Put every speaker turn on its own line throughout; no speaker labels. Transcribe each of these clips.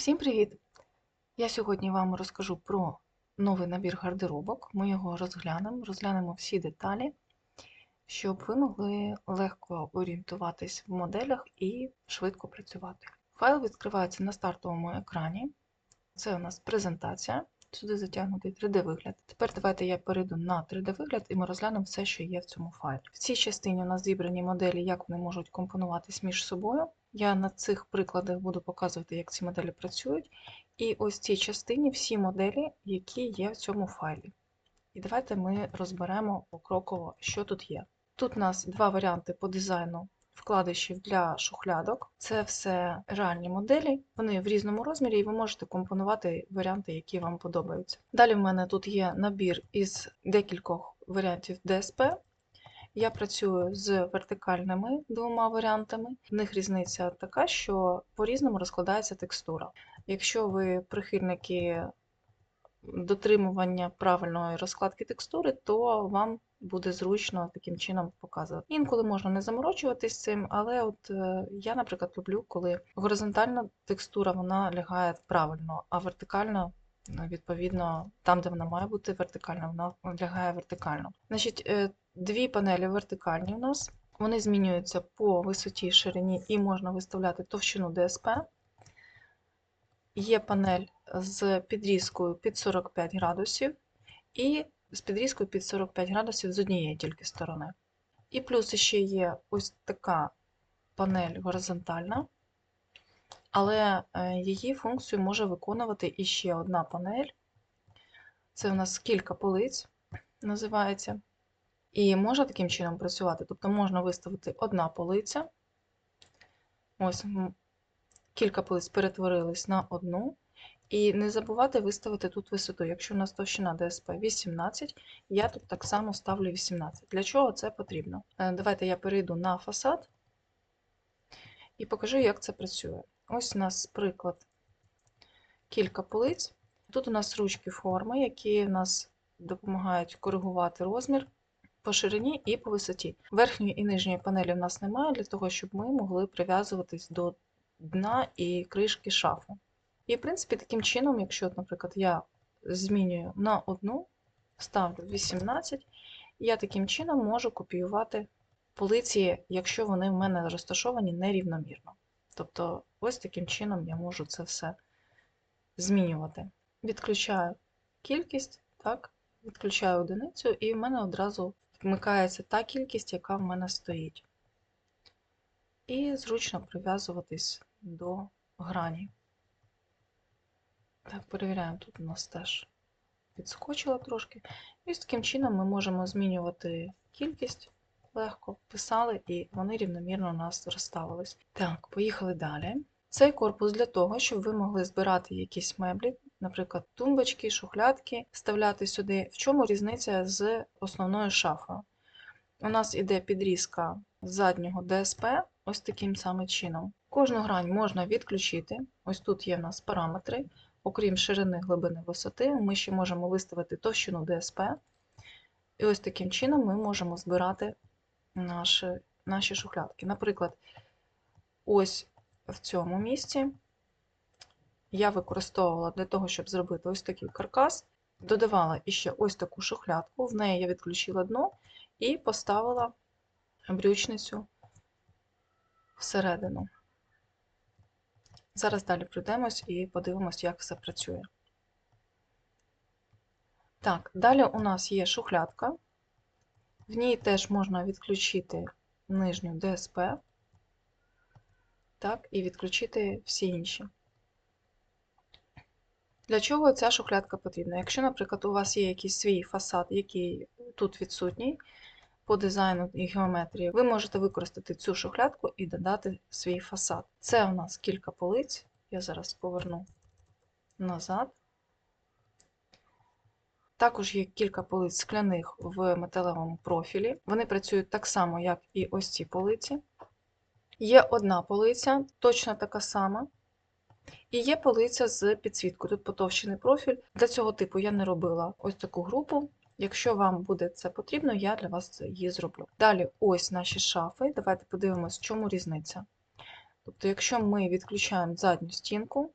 Всім привіт! Я сьогодні вам розкажу про новий набір гардеробок. Ми його розглянемо, розглянемо всі деталі, щоб ви могли легко орієнтуватись в моделях і швидко працювати. Файл відкривається на стартовому екрані. Це у нас презентація. Сюди затягнутий 3D-вигляд. Тепер давайте я перейду на 3D-вигляд і ми розглянемо все, що є в цьому файлі. В цій частині у нас зібрані моделі, як вони можуть компонуватись між собою. Я на цих прикладах буду показувати, як ці моделі працюють. І ось цій частині всі моделі, які є в цьому файлі. І давайте ми розберемо покроково, що тут є. Тут у нас два варіанти по дизайну вкладишів для шухлядок. Це все реальні моделі, вони в різному розмірі, і ви можете компонувати варіанти, які вам подобаються. Далі в мене тут є набір із декількох варіантів ДСП. Я працюю з вертикальними двома варіантами. В них різниця така, що по-різному розкладається текстура. Якщо ви прихильники дотримування правильної розкладки текстури, то вам буде зручно таким чином показувати. Інколи можна не заморочуватись цим, але от е, я, наприклад, люблю, коли горизонтальна текстура вона лягає правильно, а вертикальна. Відповідно, там, де вона має бути вертикальна, вона лягає вертикально. Значить, е, дві панелі вертикальні у нас, вони змінюються по висоті ширині і можна виставляти товщину ДСП. Є панель з підрізкою під 45 градусів і з підрізкою під 45 градусів з однієї тільки сторони. І плюс ще є ось така панель горизонтальна, але е, її функцію може виконувати іще одна панель. Це у нас кілька полиць називається. І можна таким чином працювати. Тобто можна виставити одна полиця. Ось кілька полиць перетворились на одну. І не забувати виставити тут висоту. Якщо у нас товщина ДСП 18, я тут так само ставлю 18. Для чого це потрібно? Е, давайте я перейду на фасад і покажу, як це працює. Ось у нас приклад кілька полиць. Тут у нас ручки форми, які нас допомагають коригувати розмір по ширині і по висоті. Верхньої і нижньої панелі в нас немає, для того, щоб ми могли прив'язуватись до дна і кришки шафи. І, в принципі, таким чином, якщо, наприклад, я змінюю на одну, ставлю 18, я таким чином можу копіювати полиці, якщо вони в мене розташовані нерівномірно. Тобто, ось таким чином я можу це все змінювати. Відключаю кількість, так, відключаю одиницю, і в мене одразу вмикається та кількість, яка в мене стоїть. І зручно прив'язуватись до грані. Так, перевіряємо, тут у нас теж підскочило трошки. І з таким чином ми можемо змінювати кількість, легко писали, і вони рівномірно у нас розставились. Так, поїхали далі. Цей корпус для того, щоб ви могли збирати якісь меблі, наприклад, тумбочки, шухлядки, вставляти сюди. В чому різниця з основною шафою? У нас іде підрізка заднього ДСП, ось таким самим чином. Кожну грань можна відключити. Ось тут є в нас параметри. Окрім ширини глибини висоти, ми ще можемо виставити товщину ДСП. І ось таким чином ми можемо збирати наші, наші шухлядки. Наприклад, ось в цьому місці я використовувала для того, щоб зробити ось такий каркас, додавала іще ось таку шухлядку, в неї я відключила дно і поставила брючницю всередину. Зараз далі пройдемось і подивимось, як все працює. Так, далі у нас є шухлядка. В ній теж можна відключити нижню ДСП, так, і відключити всі інші. Для чого ця шухлядка потрібна? Якщо, наприклад, у вас є якийсь свій фасад, який тут відсутній, по дизайну і геометрії, ви можете використати цю шухлядку і додати свій фасад. Це у нас кілька полиць. Я зараз поверну назад. Також є кілька полиць скляних в металевому профілі. Вони працюють так само, як і ось ці полиці. Є одна полиця, точно така сама. І є полиця з підсвіткою. Тут потовщений профіль. Для цього типу я не робила ось таку групу. Якщо вам буде це потрібно, я для вас її зроблю. Далі, ось наші шафи. Давайте подивимось, в чому різниця. Тобто, якщо ми відключаємо задню стінку,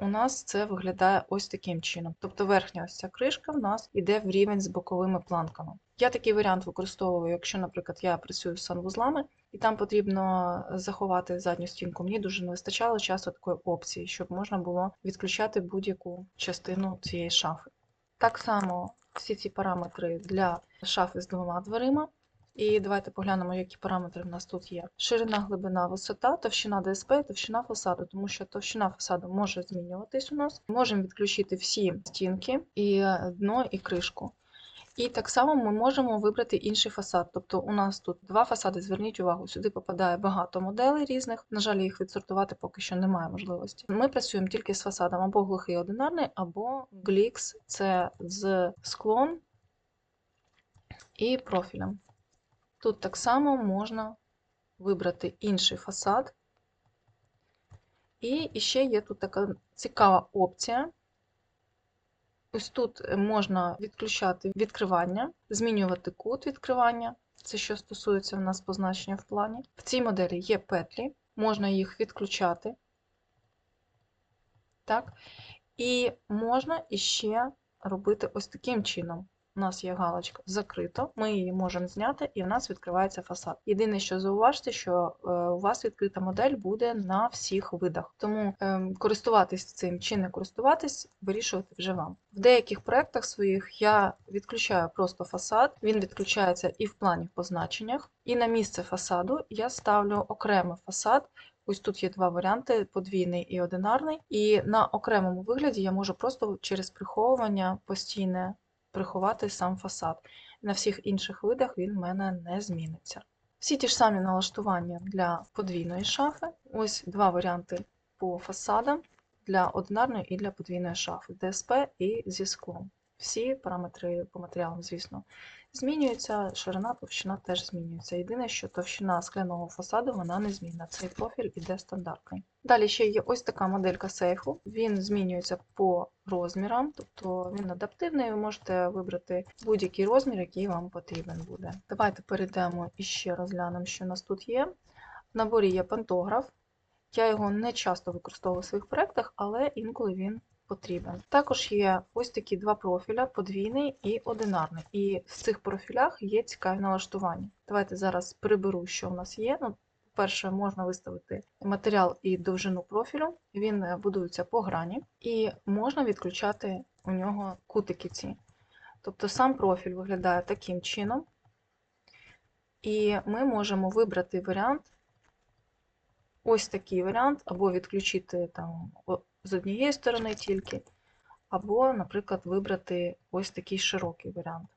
у нас це виглядає ось таким чином. Тобто верхня ось ця кришка в нас йде в рівень з боковими планками. Я такий варіант використовую, якщо, наприклад, я працюю з санвузлами, і там потрібно заховати задню стінку. Мені дуже не вистачало часу такої опції, щоб можна було відключати будь-яку частину цієї шафи. Так само всі ці параметри для шафи з двома дверима. І давайте поглянемо, які параметри в нас тут є. Ширина, глибина, висота, товщина ДСП товщина фасаду, тому що товщина фасаду може змінюватись у нас. Можемо відключити всі стінки, і дно, і кришку. І так само ми можемо вибрати інший фасад. Тобто у нас тут два фасади, зверніть увагу, сюди попадає багато моделей різних. На жаль, їх відсортувати поки що немає можливості. Ми працюємо тільки з фасадом або глухий одинарний, або глікс це з склон і профілем. Тут так само можна вибрати інший фасад. І ще є тут така цікава опція. Ось тут можна відключати відкривання, змінювати кут відкривання. Це що стосується в нас позначення в плані. В цій моделі є петлі, можна їх відключати. Так. І можна іще робити ось таким чином. У нас є галочка закрито, ми її можемо зняти, і в нас відкривається фасад. Єдине, що зауважте, що е, у вас відкрита модель буде на всіх видах. Тому ем, користуватись цим чи не користуватись, вирішувати вже вам. В деяких проєктах своїх я відключаю просто фасад, він відключається і в плані в позначеннях. І на місце фасаду я ставлю окремий фасад. Ось тут є два варіанти: подвійний і одинарний. І на окремому вигляді я можу просто через приховування постійне приховати сам фасад. На всіх інших видах він в мене не зміниться. Всі ті ж самі налаштування для подвійної шафи. Ось два варіанти по фасадам для одинарної і для подвійної шафи ДСП і зі склом. Всі параметри по матеріалам, звісно, змінюються, ширина, товщина теж змінюється. Єдине, що товщина скляного фасаду вона не змінна. Цей профіль іде стандартний. Далі ще є ось така моделька сейфу. Він змінюється по розмірам, тобто він адаптивний, ви можете вибрати будь-який розмір, який вам потрібен буде. Давайте перейдемо і ще розглянемо, що у нас тут є. В наборі є пантограф. Я його не часто використовую в своїх проєктах, але інколи він потрібен. Також є ось такі два профіля: подвійний і одинарний. І в цих профілях є цікаві налаштування. Давайте зараз приберу, що в нас є. Ну, Перше, можна виставити матеріал і довжину профілю, він будується по грані, і можна відключати у нього кутики ці. Тобто сам профіль виглядає таким чином, і ми можемо вибрати варіант, ось такий варіант, або відключити там з однієї сторони тільки, або, наприклад, вибрати ось такий широкий варіант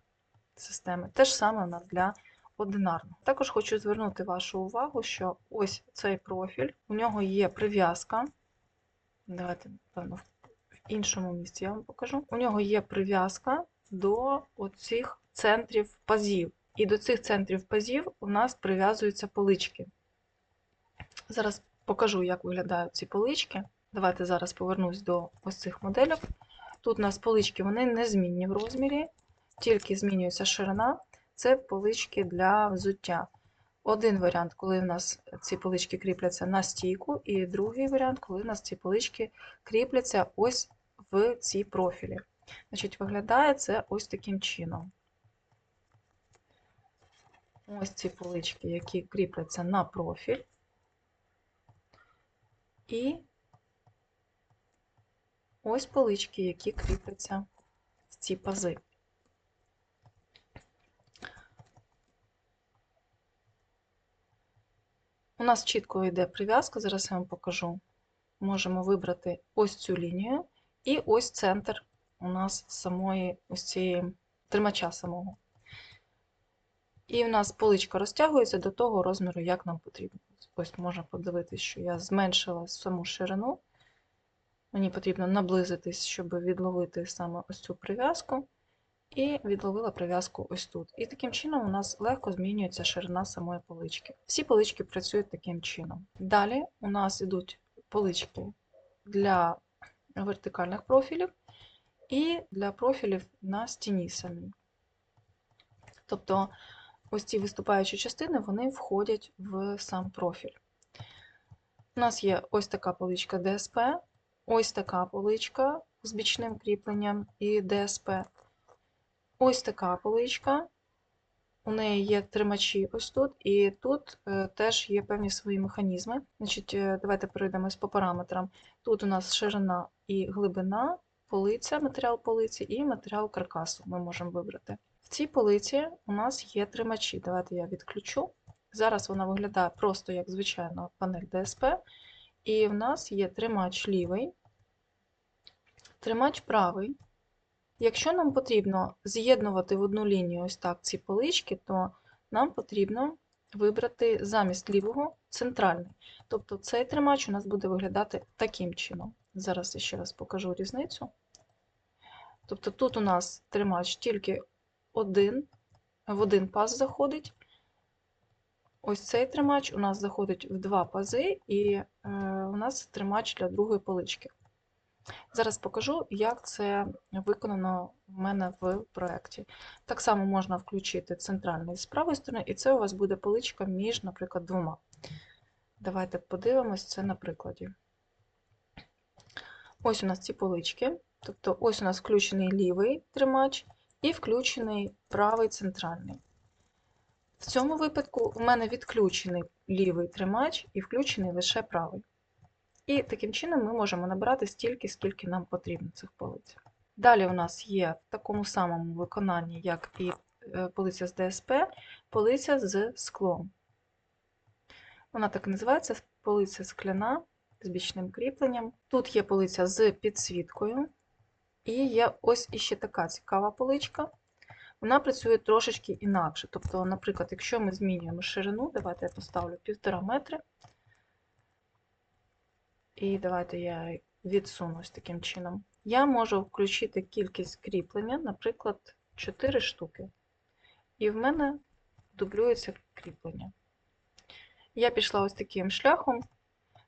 системи. Те ж саме у нас для одинарного. Також хочу звернути вашу увагу, що ось цей профіль, у нього є прив'язка. Давайте, напевно, в іншому місці я вам покажу. У нього є прив'язка до оцих центрів пазів. І до цих центрів пазів у нас прив'язуються полички. Зараз покажу, як виглядають ці полички. Давайте зараз повернусь до ось цих моделів. Тут у нас полички вони не змінні в розмірі, тільки змінюється ширина. Це полички для взуття. Один варіант, коли в нас ці полички кріпляться на стійку, і другий варіант, коли в нас ці полички кріпляться ось в ці профілі. Значить, Виглядає це ось таким чином. Ось ці полички, які кріпляться на профіль. І ось полички, які кріпляться в ці пази. У нас чітко йде прив'язка, зараз я вам покажу. Можемо вибрати ось цю лінію і ось центр у нас самої ось цієї тримача самого. І у нас поличка розтягується до того розміру, як нам потрібно. Ось можна подивитися, що я зменшила саму ширину. Мені потрібно наблизитись, щоб відловити саме ось цю прив'язку, і відловила прив'язку ось тут. І таким чином у нас легко змінюється ширина самої полички. Всі полички працюють таким чином. Далі у нас йдуть полички для вертикальних профілів і для профілів на стіні самій. Тобто ось ці виступаючі частини вони входять в сам профіль. У нас є ось така поличка ДСП, ось така поличка з бічним кріпленням і ДСП. Ось така поличка. У неї є тримачі ось тут, і тут е, теж є певні свої механізми. Значить, е, давайте перейдемось по параметрам. Тут у нас ширина і глибина, полиця, матеріал полиці і матеріал каркасу ми можемо вибрати. В цій полиці у нас є тримачі. Давайте я відключу. Зараз вона виглядає просто як звичайна панель ДСП. І в нас є тримач лівий, тримач правий. Якщо нам потрібно з'єднувати в одну лінію ось так ці полички, то нам потрібно вибрати замість лівого центральний. Тобто цей тримач у нас буде виглядати таким чином. Зараз я ще раз покажу різницю. Тобто тут у нас тримач тільки один, в один паз заходить. Ось цей тримач у нас заходить в два пази, і е, у нас тримач для другої полички. Зараз покажу, як це виконано в мене в проєкті. Так само можна включити центральний з правої сторони, і це у вас буде поличка між, наприклад, двома. Давайте подивимось це на прикладі. Ось у нас ці полички. Тобто ось у нас включений лівий тримач і включений правий центральний. В цьому випадку у мене відключений лівий тримач і включений лише правий. І таким чином ми можемо набирати стільки, скільки нам потрібно цих полиць. Далі у нас є в такому самому виконанні, як і е, полиця з ДСП, полиця з склом. Вона так і називається полиця скляна з бічним кріпленням. Тут є полиця з підсвіткою. І є ось іще така цікава поличка. Вона працює трошечки інакше. Тобто, наприклад, якщо ми змінюємо ширину, давайте я поставлю 1,5 метри. І давайте я відсунусь таким чином. Я можу включити кількість кріплення, наприклад, 4 штуки. І в мене дублюється кріплення. Я пішла ось таким шляхом.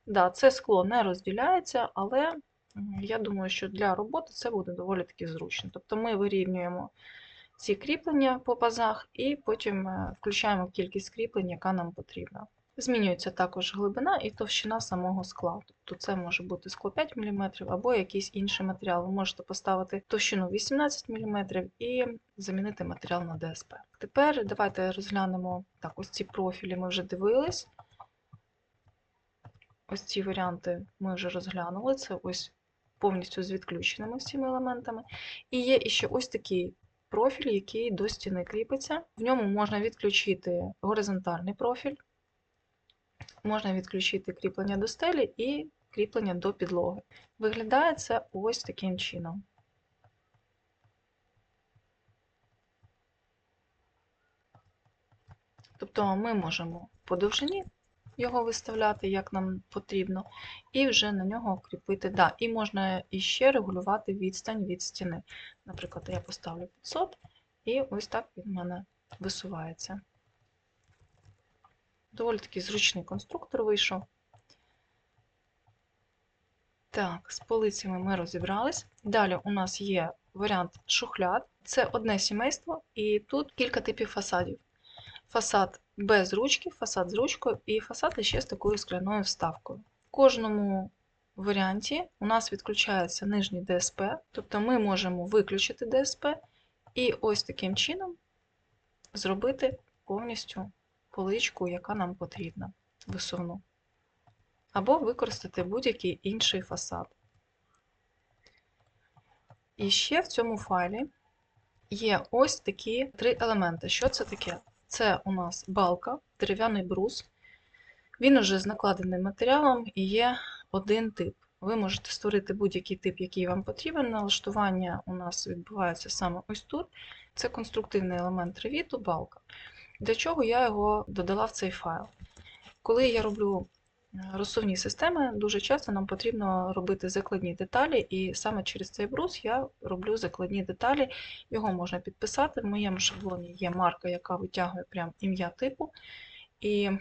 Да, це скло не розділяється, але я думаю, що для роботи це буде доволі таки зручно. Тобто ми вирівнюємо ці кріплення по пазах і потім е, включаємо кількість кріплень, яка нам потрібна. Змінюється також глибина і товщина самого скла. Тобто це може бути скло 5 мм або якийсь інший матеріал. Ви можете поставити товщину 18 мм і замінити матеріал на ДСП. Тепер давайте розглянемо так, ось ці профілі ми вже дивились. Ось ці варіанти ми вже розглянули. Це ось повністю з відключеними всіма елементами. І є ще ось такий профіль, який до стіни кріпиться. В ньому можна відключити горизонтальний профіль. Можна відключити кріплення до стелі і кріплення до підлоги. Виглядає це ось таким чином. Тобто ми можемо по довжині його виставляти, як нам потрібно, і вже на нього кріпити. Да, І можна іще регулювати відстань від стіни. Наприклад, я поставлю 500, і ось так він в мене висувається. Доволі такий зручний конструктор вийшов. Так, з полицями ми розібрались. Далі у нас є варіант шухляд. Це одне сімейство, і тут кілька типів фасадів. Фасад без ручки, фасад з ручкою і фасад ще з такою скляною вставкою. В кожному варіанті у нас відключається нижній ДСП, тобто ми можемо виключити ДСП і ось таким чином зробити повністю поличку, яка нам потрібна, висувну. Або використати будь-який інший фасад. І ще в цьому файлі є ось такі три елементи. Що це таке? Це у нас балка, дерев'яний брус. Він уже з накладеним матеріалом і є один тип. Ви можете створити будь-який тип, який вам потрібен. Налаштування у нас відбувається саме ось тут. Це конструктивний елемент ревіту, балка. Для чого я його додала в цей файл? Коли я роблю розсувні системи, дуже часто нам потрібно робити закладні деталі, і саме через цей брус я роблю закладні деталі. Його можна підписати. В моєму шаблоні є марка, яка витягує прям ім'я типу. І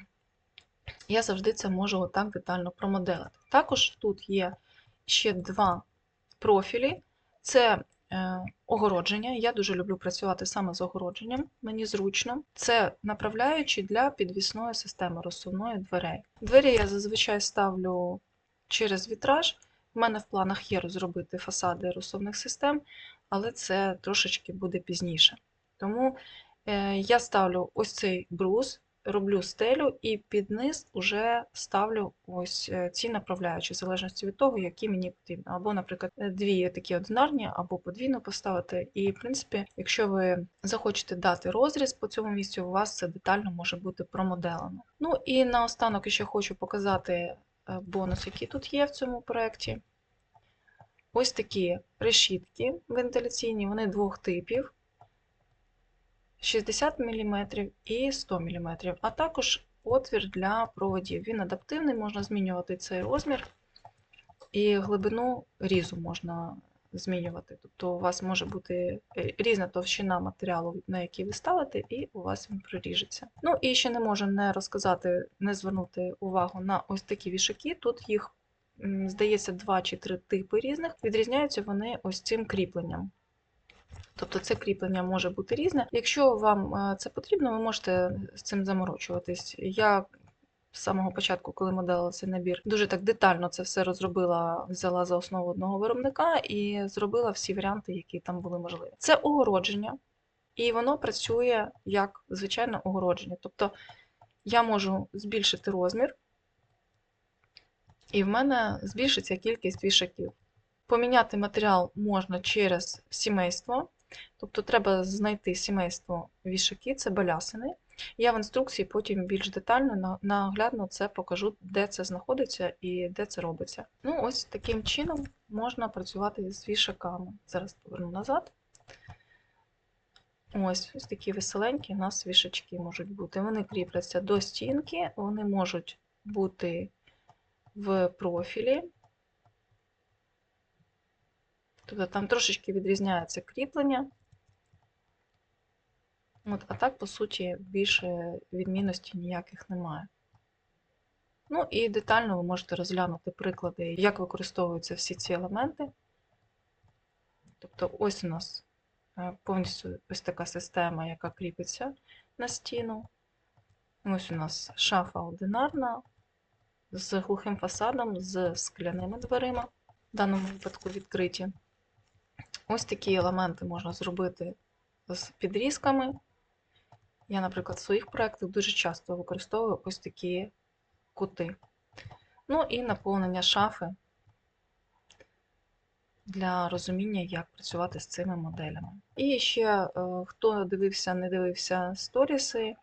я завжди це можу отак детально промоделити. Також тут є ще два профілі. Це огородження. Я дуже люблю працювати саме з огородженням, мені зручно. Це направляючи для підвісної системи розсувної дверей. Двері я зазвичай ставлю через вітраж. У мене в планах є розробити фасади розсувних систем, але це трошечки буде пізніше. Тому е, я ставлю ось цей брус, роблю стелю і під низ вже ставлю ось е, ці направляючі, в залежності від того, які мені потрібно. Або, наприклад, е, дві такі одинарні, або подвійно поставити. І, в принципі, якщо ви захочете дати розріз по цьому місцю, у вас це детально може бути промоделено. Ну і наостанок ще хочу показати е, бонус, який тут є в цьому проєкті. Ось такі решітки вентиляційні, вони двох типів. 60 мм і 100 мм, а також отвір для проводів. Він адаптивний, можна змінювати цей розмір і глибину різу можна змінювати. Тобто у вас може бути різна товщина матеріалу, на який ви ставите, і у вас він проріжеться. Ну і ще не можу не розказати, не звернути увагу на ось такі вішаки. Тут їх, здається, два чи три типи різних. Відрізняються вони ось цим кріпленням. Тобто це кріплення може бути різне. Якщо вам е, це потрібно, ви можете з цим заморочуватись. Я з самого початку, коли моделила цей набір, дуже так детально це все розробила, взяла за основу одного виробника і зробила всі варіанти, які там були можливі. Це огородження, і воно працює як звичайне огородження. Тобто я можу збільшити розмір, і в мене збільшиться кількість вішаків. Поміняти матеріал можна через сімейство. Тобто треба знайти сімейство вішаки, це балясини. Я в інструкції потім більш детально, наглядно це покажу, де це знаходиться і де це робиться. Ну, ось таким чином можна працювати з вішаками. Зараз поверну назад. Ось ось такі веселенькі у нас вішачки можуть бути. Вони кріпляться до стінки, вони можуть бути в профілі. Тобто там трошечки відрізняється кріплення. От, А так, по суті, більше відмінностей ніяких немає. Ну і детально ви можете розглянути приклади, як використовуються всі ці елементи. Тобто, ось у нас е, повністю ось така система, яка кріпиться на стіну. Ось у нас шафа одинарна з глухим фасадом, з скляними дверима, в даному випадку відкриті. Ось такі елементи можна зробити з підрізками. Я, наприклад, в своїх проєктах дуже часто використовую ось такі кути. Ну і наповнення шафи для розуміння, як працювати з цими моделями. І ще, е, хто дивився, не дивився сторіси,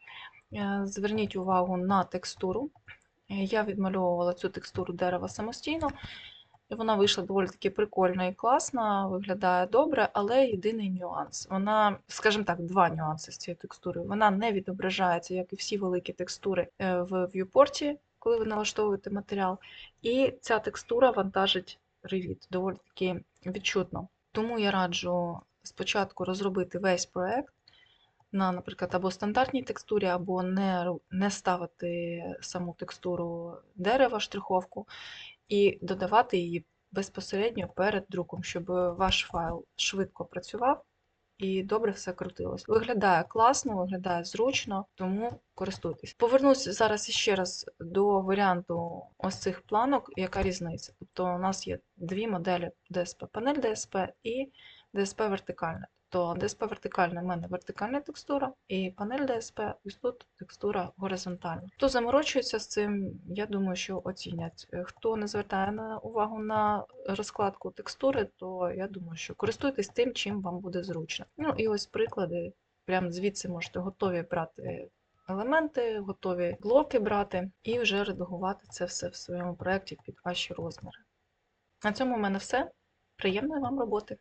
е, зверніть увагу на текстуру. Я відмальовувала цю текстуру дерева самостійно. І вона вийшла доволі таки прикольна і класна, виглядає добре, але єдиний нюанс. Вона, скажімо так, два нюанси з цією текстурою. Вона не відображається, як і всі великі текстури е, в в'юпорті, коли ви налаштовуєте матеріал. І ця текстура вантажить Revit доволі таки відчутно. Тому я раджу спочатку розробити весь проект на, наприклад, або стандартній текстурі, або не, не ставити саму текстуру дерева, штриховку і додавати її безпосередньо перед друком, щоб ваш файл швидко працював і добре все крутилось. Виглядає класно, виглядає зручно, тому користуйтесь. Повернусь зараз ще раз до варіанту ось цих планок, яка різниця. Тобто у нас є дві моделі DSP, панель DSP і DSP вертикальна. То DSP вертикальна в мене вертикальна текстура, і панель DSP, ось тут текстура горизонтальна. Хто заморочується з цим, я думаю, що оцінять. Хто не звертає на увагу на розкладку текстури, то я думаю, що користуйтесь тим, чим вам буде зручно. Ну і ось приклади. Прямо звідси можете готові брати елементи, готові блоки брати і вже редагувати це все в своєму проєкті під ваші розміри. На цьому в мене все. Приємної вам роботи!